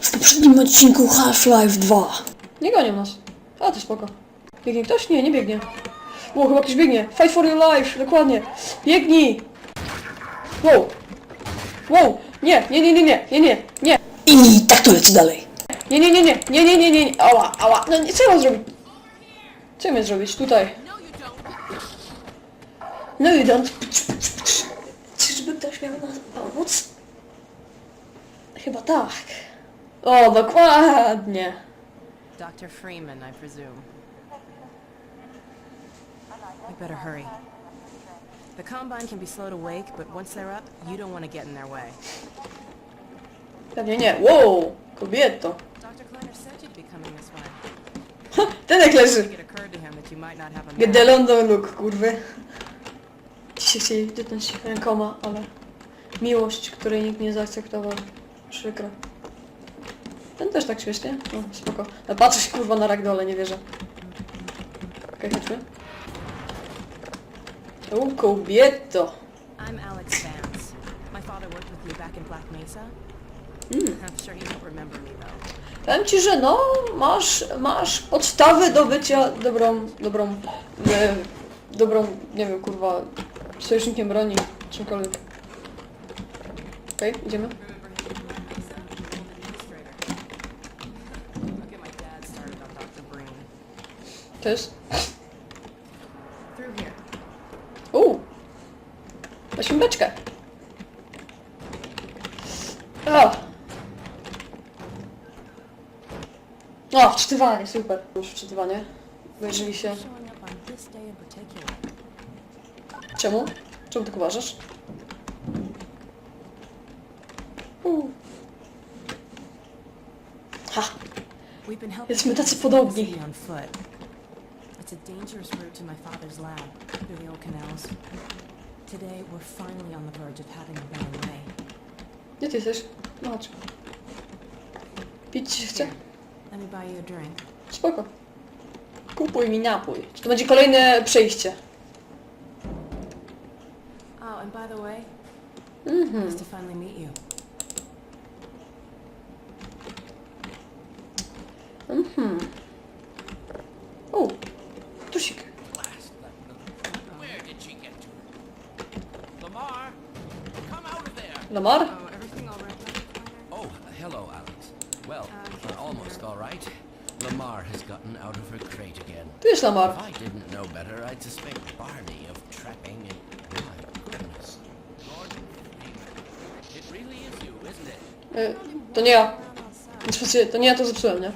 W poprzednim odcinku Half-Life 2. Nie gonią nas. A, to spoko. Biegnie ktoś? Nie, nie biegnie. Wow, chyba ktoś biegnie. Fight for your life, dokładnie. Biegnij! Wow! Wow! Nie, nie, nie, nie, nie, nie, nie, nie, I tak to leci dalej. nie, nie, nie, nie, nie, nie, nie, nie, nie, ała, ała, no nie, co ja mam zrobić? Co ja mam zrobić? Tutaj. No i don't. Czyżby ktoś miał nas pomóc? Chyba tak. O, dokładnie. Dr. Freeman, I presume. We better hurry. The Combine can be slow to wake, but once they're up, you don't want to get in their way. Pewnie nie. Wow, kobieto. Dr. Kleiner said you'd be coming this way. Ten jak I leży. think it occurred to him that you might not have a Get map. the London look, kurwy. Ci się chcieli dotknąć rękoma, ale miłość, której nikt nie zaakceptował. Przykro. Ten też tak śmiesznie? No, spoko. No, patrzę się kurwa na ragdole, nie wierzę. Okej, chodźmy. U, kobieto. I'm Alex Vance. My father worked with you back in Black Mesa. I'm sure you don't remember me though. Powiem ci, że no, masz, masz podstawy do bycia dobrą, dobrą, e, dobrą, nie wiem, kurwa, sojusznikiem broni, czymkolwiek. Okej, okay, idziemy. To jest? Uuu! Weźmy beczkę! O! O, wczytywanie, super. Masz wczytywanie. Wyjrzyj się. Czemu? Czemu tak uważasz? Uuu. Ha! Jesteśmy tacy podobni. It's a dangerous route to my father's lab through the old canals. Today, we're finally on the verge of having a better way. Gdzie ty jesteś? No chodź. Pić się chce? Let me buy you a drink. Spoko. Kupuj mi napój. Czy to będzie kolejne przejście? Mhm. nice to finally meet you. Mm-hmm. Oh, Tusik. Where did she get to? Lamar, come out of there! Lamar? Oh, everything all right, Oh, hello, Alex. Well, Uh, almost all right. Lamar has gotten out of her crate again. Tu jest Lamar. If I didn't know better, I'd suspect Barney of trapping and... Y, to nie ja. Znaczy, to nie ja to zepsułem, nie?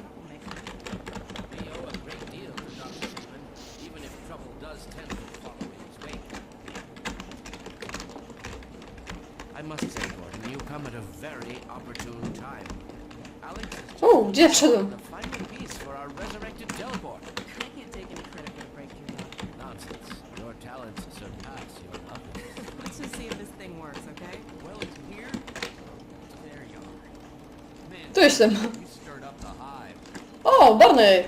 O, gdzie wszedłem? Let's just see if this thing works, okay? Well, it's tu jestem. O, Barney!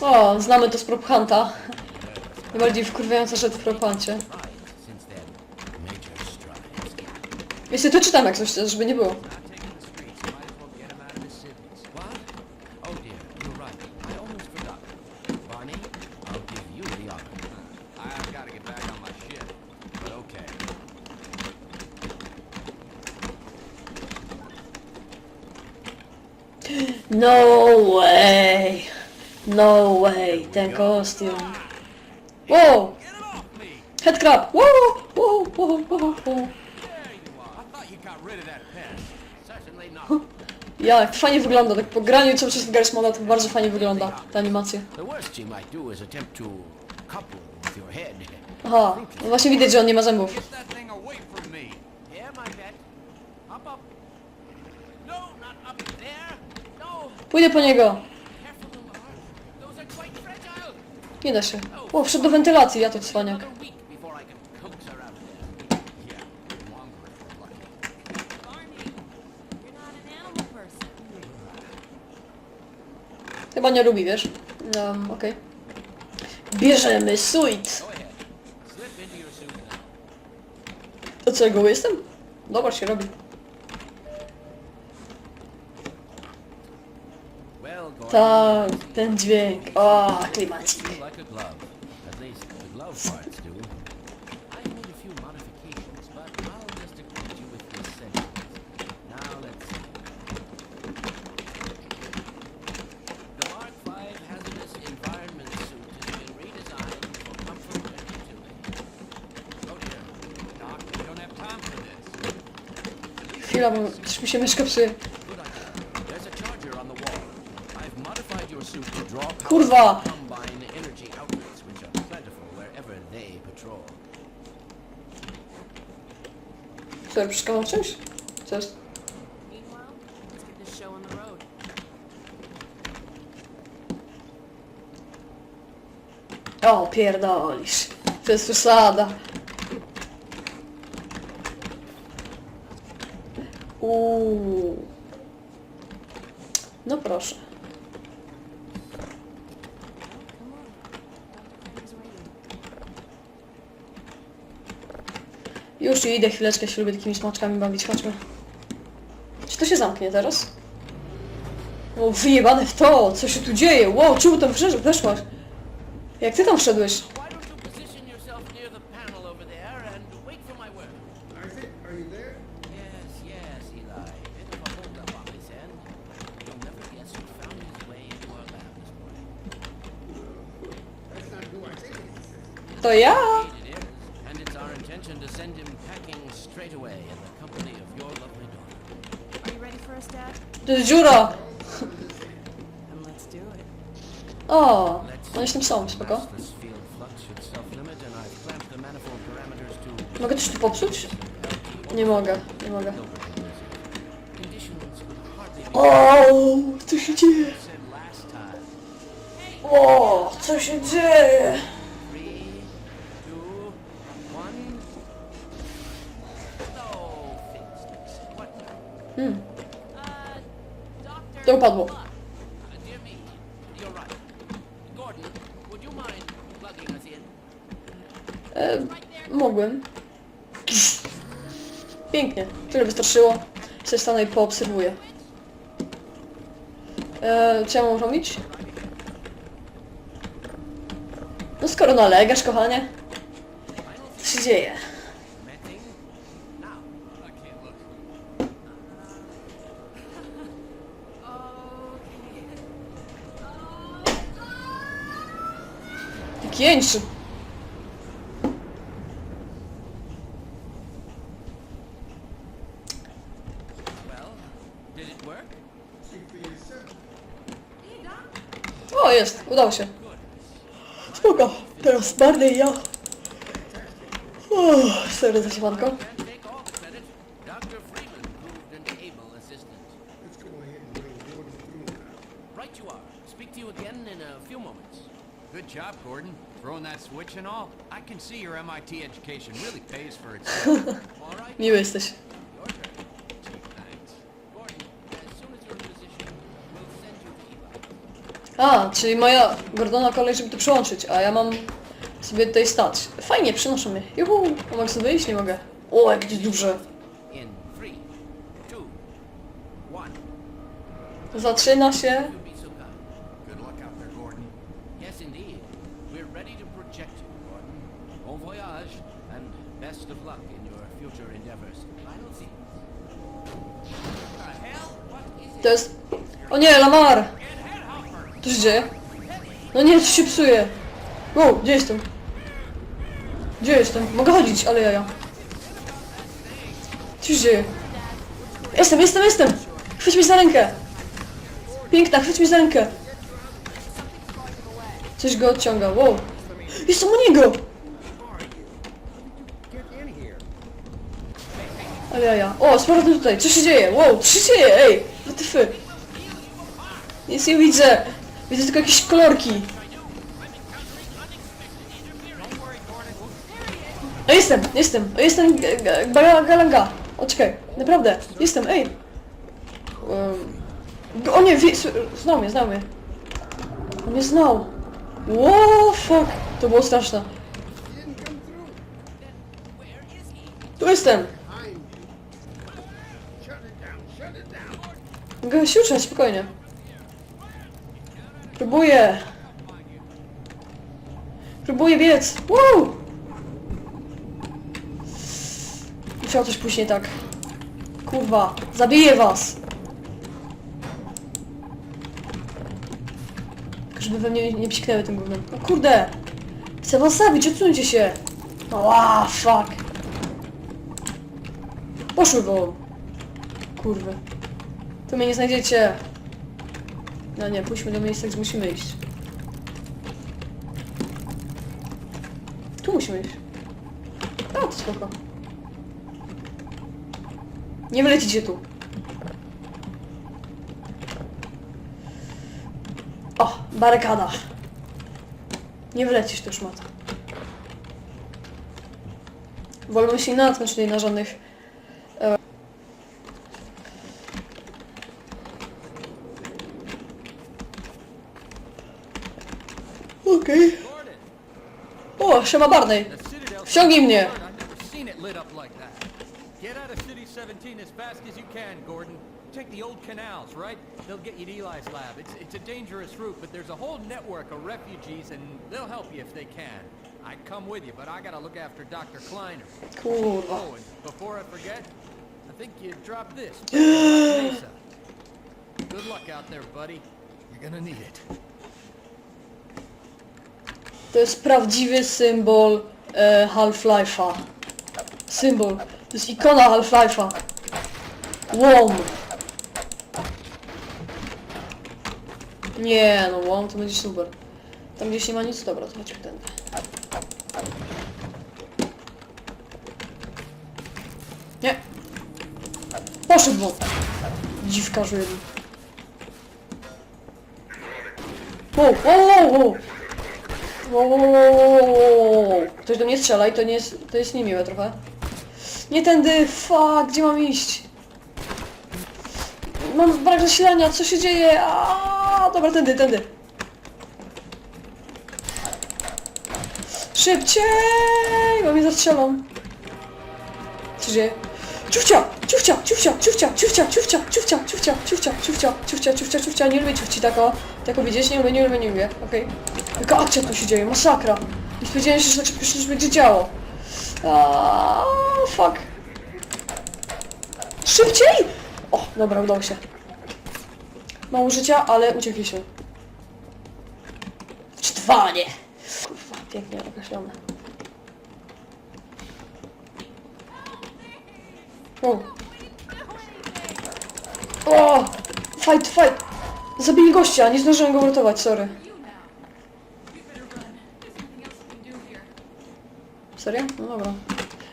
O, znamy to z Prop Hunta. Najbardziej wkurwiająca rzecz w Prop Huncie. Ja się to czytam jak coś, żeby nie było. No way! No way! Ten kostium. Wow! Headcrab! Wow! Wow! Wow! Wow! wow. Ja, jak fajnie wygląda, tak po graniu cały czas w Gersmana to bardzo fajnie wygląda ta animacja. Aha, no właśnie widać, że on nie ma zębów. Pójdę po niego. Nie da się. O, wszedł do wentylacji, ja to cwaniak. Chyba nie lubi, wiesz? Um, okej. Bierzemy suit. To co, go jestem? Dobra się robi. Tak, ten dźwięk. O, klimacik. You like a glove. At least the glove parts do. I made a few modifications, but I'll just acquaint you with the essentials. Now let's see. The Mark V hazardous environment suit has been redesigned for comfort and utility. Oh dear. Doc, we don't have time for this. Chwila, bo coś mi się myszka psuje. Good idea. There's a charger on the wall. I've modified your suit to draw power Kurwa! from combine energy outlets, which are plentiful wherever they patrol. Co, przeszkadzam w czymś? Co jest? Meanwhile, let's get this show on the road. O, pierdolisz. To jest przesada. No proszę. Już idę, chwileczkę się lubię takimi smaczkami bawić, chodźmy. Czy to się zamknie teraz? O, wyjebane w to! Co się tu dzieje? Wow, czemu tam weszłaś? Jak ty tam wszedłeś? Why don't you position yourself near the panel over there and wait for my word? Isaac, are you there? Yes, yes, Eli. Bit of a holdup on his end. You'll never guess who found his way into our lab this morning. That's not who I think it is. To ja! Indeed it is, and it's our intention to send him packing straight away in the company of your lovely daughter. Are you ready for us, Dad? To jest dziura! Then let's do it. O, oni się tam są, spoko. Massless field flux should self-limit, and I've clamped the manifold parameters to Mogę coś tu popsuć? Nie mogę, nie mogę. O, co się dzieje? O, co się dzieje? Us in? E, mogłem. Pięknie, tyle wystarczyło. Sobie stanę i poobserwuję. E, co ja mam robić? No skoro nalegasz, kochanie. Co się dzieje? Metting? Now. I can't look. Jak jęczy. Well, did it work? Speak for yourself. O, jest, udało się. Spoko, teraz bardziej ja. Uff, sorry za siemanko. Can't take all the credit. Dr. Freeman proved an able assistant. Let's go ahead and bring Gordon through now. Right you are. Speak to you again in a few moments. Good job, Gordon. Throwing that switch and all. I can see your MIT education really pays for itself. All right, Miły jesteś. A, czyli moja Gordona kolej, żeby tu przyłączyć, a ja mam sobie tutaj stać. Fajnie, przynoszą mnie. Juhu, a mogę sobie wyjść? Nie mogę. O, jak duże. Zaczyna się. You'll be so kind. Good luck out there, Gordon. Yes, indeed. We're ready to project you, Gordon. Bon voyage, and best of luck in your future endeavors. Final scenes. The hell? What is? To jest... O nie, Lamar! Co się dzieje? No nie, coś się psuje. Wow, gdzie jestem? Gdzie jestem? Mogę chodzić, ale jaja. Co się dzieje? Jestem, jestem, jestem! Chwyć mnie za rękę! Piękna, chwyć mnie za rękę! Coś go odciąga, wow. Jestem u niego! Ale ja, ja. O, z tutaj. Co się dzieje? Wow, co się dzieje? Ej, WTF. Nic nie widzę. Widzę tylko jakieś kolorki. O, jestem, jestem, o, jestem galanga. O, czekaj, naprawdę, jestem, ej. Um, o nie, wie, znał mnie, znał mnie. On mnie znał. Wow, fuck. To było straszne. Tu jestem. Uczyć, spokojnie. Próbuję. Próbuję biec. Woo! Musiał coś pójść nie tak. Kurwa, zabiję was! Żeby we mnie nie psiknęły tym gównem. O kurde! Chcę was zabić, odsuńcie się! Ała, fuck! Poszły go! Kurwy. Tu mnie nie znajdziecie. No nie, pójdźmy do miejsca, gdzie musimy iść. Tu musimy iść. A, to spoko. Nie wylecicie tu. O, barykada. Nie wylecisz tu, szmata. Wolno się nie natknąć tutaj na żadnych Okej. O, siema Barney. The Citadel... Wciągnij mnie. Never seen it lit up like that. Get out of City 17 as fast as you can, Gordon. Take the old canals, right? They'll get you to Eli's lab. It's, it's a dangerous route, but there's a whole network of refugees, and they'll help you if they can. I'd come with you, but I gotta look after Dr. Kleiner. Kurwa. Oh, and before I forget, I think you dropped this. Good luck out there, buddy. You're gonna need it. To jest prawdziwy symbol e, Half-Life'a. Symbol. To jest ikona Half-Life'a. Łom. Nie, no łom to będzie super. Tam gdzieś nie ma nic, dobra, to chodźmy tędy. Nie. Poszedł won. Dziwkarzu jeden. Wow, wow, wow, wow. Wow. Ktoś do mnie strzela i to nie jest, to jest niemiłe trochę. Nie tędy, fuck, gdzie mam iść? Mam brak zasilania, co się dzieje? Aaaa, dobra, tędy, tędy. Szybciej, bo mnie zastrzelą. Co się dzieje? Ciufcia, ciufcia, ciufcia, ciufcia, ciufcia, ciufcia, ciufcia, ciufcia, ciufcia, ciufcia, ciufcia, ciufcia, ciufcia, nie lubię ciufci tako. Tako widzieć, nie lubię, nie lubię, nie lubię, okej. Jaka akcja tu się dzieje, masakra. Nie spodziewałem się, że tak szybko się coś będzie działo. Aaaa, fuck. Szybciej! O, dobra, udało się. Mało życia, ale uciekliśmy. Czy dwa, nie. Kurwa, pięknie określone. O! O! Fight, fight! Zabili gościa, nie zdążyłem go uratować, sorry. Serio? No dobra.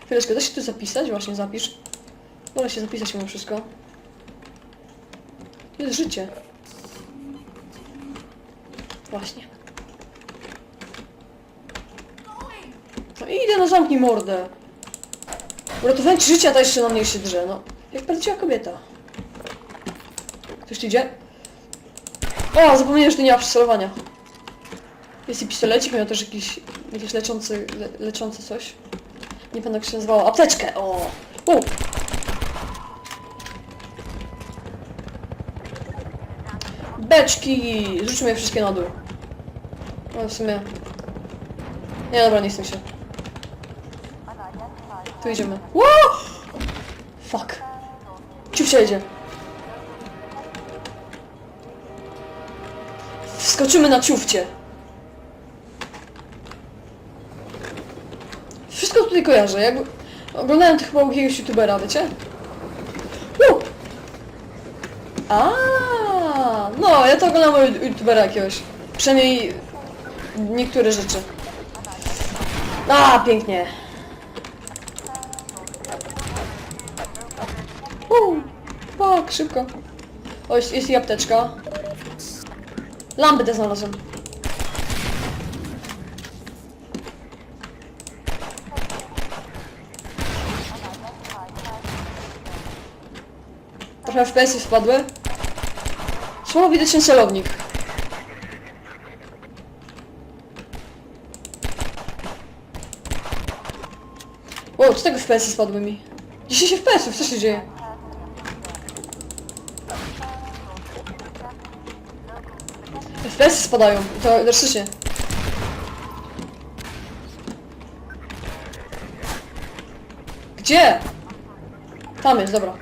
Chwileczkę, da się tu zapisać? Właśnie zapisz. Wolę się zapisać mimo wszystko. To jest życie. Właśnie. No idę, no zamknij mordę. Uratowałem ci życie, a ta jeszcze na mnie się drze, no. Jak prawdziwa kobieta. Ktoś tu idzie? O, zapomniałem, że tu nie ma przycelowania. Jest i pistolecik, miał też jakiś, jakiś leczący, le, leczący coś. Nie pamiętam jak się nazywało. Apteczkę! O! U! Beczki! Rzućmy je wszystkie na dół. No w sumie... Nie, dobra, nie chcę się. Tu idziemy. Wow! Fuck. Ciupcia idzie. Wskoczymy na ciufcie. Wszystko tutaj kojarzę. Jak... Oglądałem to chyba jakiegoś youtubera, wiecie? Wow! A, no, ja to oglądam u youtubera jakiegoś. Przynajmniej niektóre rzeczy. A, pięknie. Uuu! Tak, szybko. O, jest, jest i apteczka. Lampę znalazłem. Trochę w pensji y spadły. Słowo widać ten celownik. Wow, co tego w pensji y spadły mi? Dzisiaj się w pensji, co się dzieje? FPS-y spadają, to. Gdzie? Tam jest, dobra.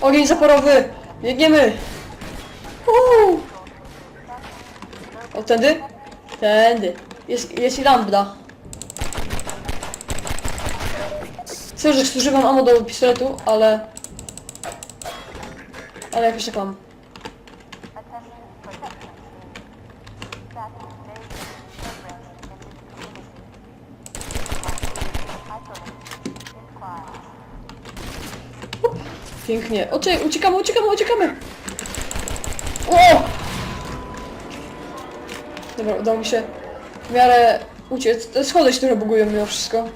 Ogień zaporowy! Biegniemy! Uuu. O, tędy? Tędy. Jest, jest i lambda. Chcę, że zużywam ammo do pistoletu, ale... Ale jakoś tak mam. Pięknie. Ucie uciekamy, uciekamy, uciekamy! O! Dobra, udało mi się w miarę uciec. Te schody się trochę bugują mimo wszystko.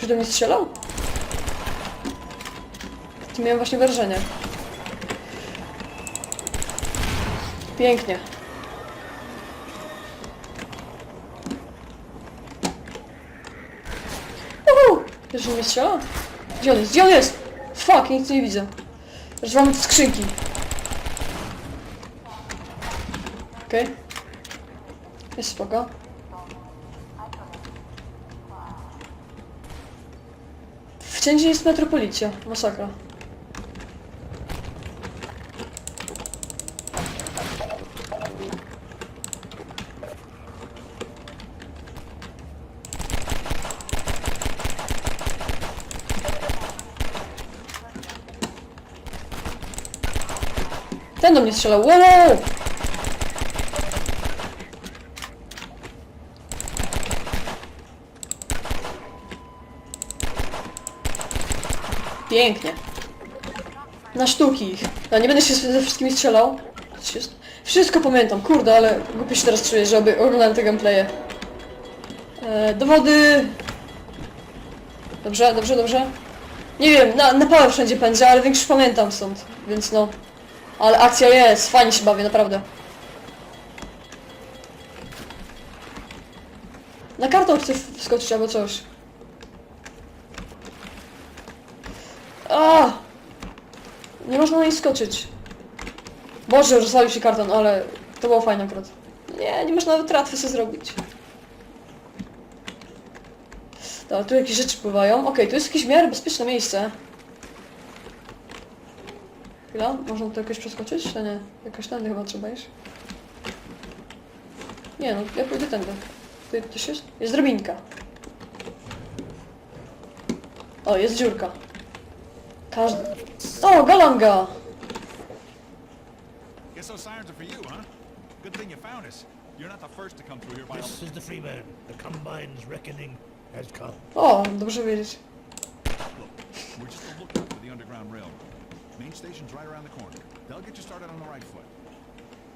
Czy do mnie strzelał? To miałem właśnie wrażenie. Pięknie. Uhu! Też nie strzela? Gdzie on jest? Gdzie on jest? Fuck, nic nie widzę. Rozwalamy te skrzynki. Okej. Jest spoko. Wszędzie jest metropolicja. Masakra. Ten do mnie strzelał. Wow! Pięknie. Na sztuki ich. Ja nie będę się ze wszystkimi strzelał. Wszystko- pamiętam, kurde, ale głupio się teraz czuję, że oglądałem te gameplaye. E, dowody... Dobrze, dobrze, dobrze. Nie wiem, na, na wszędzie pędzę, ale większość pamiętam stąd, więc no. Ale akcja jest, fajnie się bawię, naprawdę. Na kartą chcę wskoczyć albo coś. A! Nie można na niej skoczyć. Boże, rozwalił się karton, ale to było fajne akurat. Nie, nie można nawet tratwy sobie zrobić. Dobra, tu jakieś rzeczy pływają. Okej, tu jest jakieś w miarę bezpieczne miejsce. Chwila, można tu jakoś przeskoczyć? To nie, jakoś tędy chyba trzeba iść. Nie no, ja pójdę tędy. Tu coś jest? Jest drabinka. O, jest dziurka. Każdy... O, galanga! Guess those sirens are for you, huh? Good thing you found us. You're not the first to come through here by all... This is the Freeman. The Combine's reckoning has come. O, dobrze wiedzieć. We're just a lookout for the Underground Railroad. Main station's right around the corner. They'll get you started on the right foot.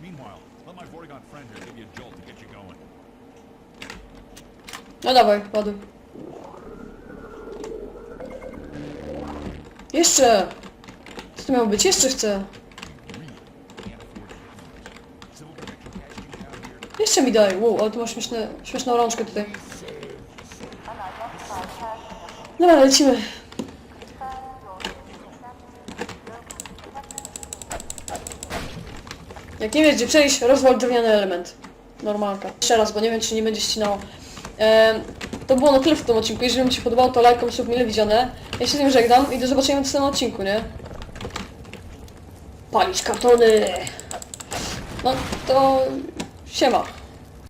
Meanwhile, let my Vortigaunt friend here give you a jolt to get you going. No dawaj, ładuj. Jeszcze! Co to miało być? Jeszcze chcę! Jeszcze mi daj! Wow, ale tu masz śmieszne, śmieszną rączkę tutaj. Dobra, lecimy. Jak nie wiesz gdzie przejść, rozwal drewniany element. Normalka. Jeszcze raz, bo nie wiem czy nie będzie ścinało. Ehm, to było na tyle w tym odcinku. Jeżeli wam się podobało, to lajkom lub mile widziane. Ja się z tym żegnam i do zobaczenia w następnym odcinku, nie? Palić kartony! No to... siema.